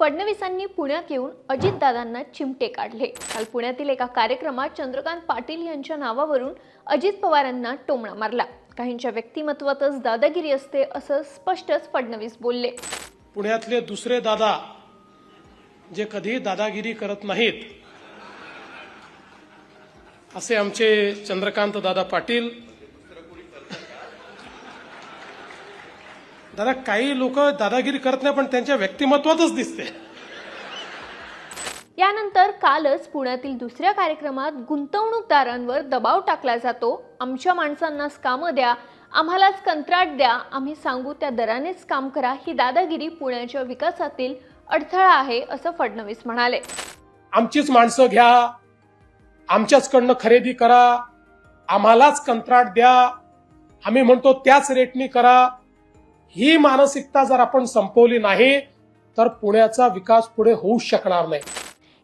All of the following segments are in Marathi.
फडणवीसांनी पुण्यात येऊन अजितदादांना चिमटे काढले. काल पुण्यातील एका कार्यक्रमात चंद्रकांत पाटील यांच्या नावावरून अजित पवारांना टोमणा मारला. काहींच्या व्यक्तिमत्वातच दादागिरी असते असं स्पष्टच फडणवीस बोलले. पुण्यातले दुसरे दादा जे कधी दादागिरी करत नाहीत असे आमचे चंद्रकांत दादा पाटील दादा काही लोक दादागिरी करत नाही पण त्यांच्या व्यक्तिमत्वातच दिसते. यानंतर कालच पुण्यातील दुसऱ्या कार्यक्रमात गुंतवणूकदारांवर दबाव टाकला जातो. आमच्या माणसांनाच कामं द्या आम्हालाच कंत्राट द्या आम्ही सांगू त्या दरानेच काम करा. ही दादागिरी पुण्याच्या विकासातील अडथळा आहे असं फडणवीस म्हणाले. आमचीच माणसं घ्या आमच्याचकडनं खरेदी करा आम्हालाच कंत्राट द्या आम्ही म्हणतो त्याच रेटनी करा. ही मानसिकता जर आपण संपवली नाही तर पुण्याचा विकास पुढे होऊ शकणार नाही.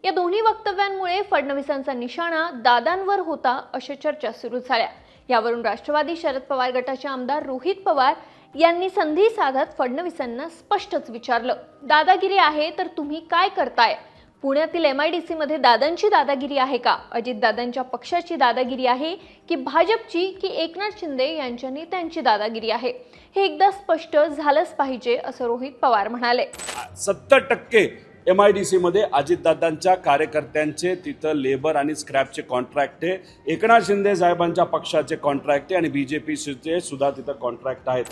या दोन्ही वक्तव्यांमुळे फडणवीसांचा निशाणा दादांवर होता अशा चर्चा सुरू झाल्या. यावरून राष्ट्रवादी शरद पवार गटाचे आमदार रोहित पवार यांनी संधी साधत फडणवीसांना स्पष्टच विचारलं. दादागिरी आहे तर तुम्ही काय करताय? पुण्यातील एम आय डी सीमध्ये दादांची दादागिरी आहे का? अजितदादांच्या पक्षाची दादागिरी आहे की भाजपची की एकनाथ शिंदे यांच्या नेत्यांची दादागिरी आहे? हे एकदा स्पष्ट झालंच पाहिजे असं रोहित पवार म्हणाले. सत्तर टक्के एम आय डी सीमध्ये अजितदादांच्या कार्यकर्त्यांचे तिथं लेबर आणि स्क्रॅपचे कॉन्ट्रॅक्ट आहे. एकनाथ शिंदे साहेबांच्या पक्षाचे कॉन्ट्रॅक्ट आहे आणि बी जे पीचे सुद्धा तिथं कॉन्ट्रॅक्ट आहेत.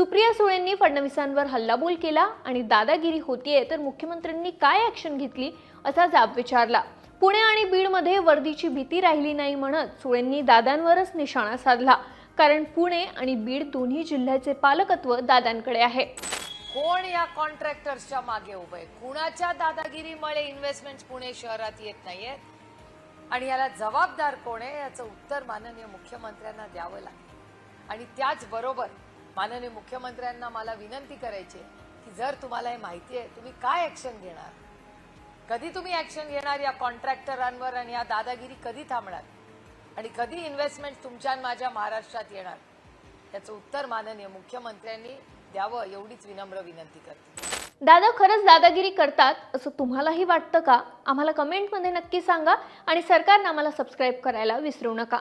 सुप्रिया सुळेंनी फडणवीसांवर हल्लाबोल केला आणि दादागिरी होतीये तर मुख्यमंत्र्यांनी काय ॲक्शन घेतली असा जाब विचारला. पुणे आणि बीडमध्ये वर्दीची भीती राहिली नाही म्हणत सुळेंनी दादांवरच निशाणा साधला. कारण पुणे आणि बीड दोन्ही जिल्ह्याचे पालकत्व दादांकडे आहे. कोण या कॉन्ट्रॅक्टर्सच्या मागे उभे आहे? कुणाच्या दादागिरीमुळे इन्व्हेस्टमेंट पुणे शहरात येत नाहीयेत आणि याला जबाबदार कोण आहे? याचं उत्तर माननीय मुख्यमंत्र्यांना द्यावं लागेल. आणि त्याचबरोबर माननीय मुख्यमंत्र्यांना मला विनंती करायची आहे की जर तुम्हाला हे माहिती आहे तुम्ही काय ऍक्शन घेणार? कधी तुम्ही ऍक्शन घेणार या कॉन्ट्रॅक्टरांवर आणि या दादागिरी कधी थांबणार? आणि कधी इन्व्हेस्टमेंट तुमच्या आणि माझ्या महाराष्ट्रात येणार? याचं उत्तर माननीय मुख्यमंत्र्यांनी द्यावं एवढीच विनम्र विनंती करते. दादा खरंच दादागिरी करतात असं तुम्हालाही वाटतं का? आम्हाला कमेंटमध्ये नक्की सांगा आणि सरकारनं आम्हाला सबस्क्राईब करायला विसरू नका.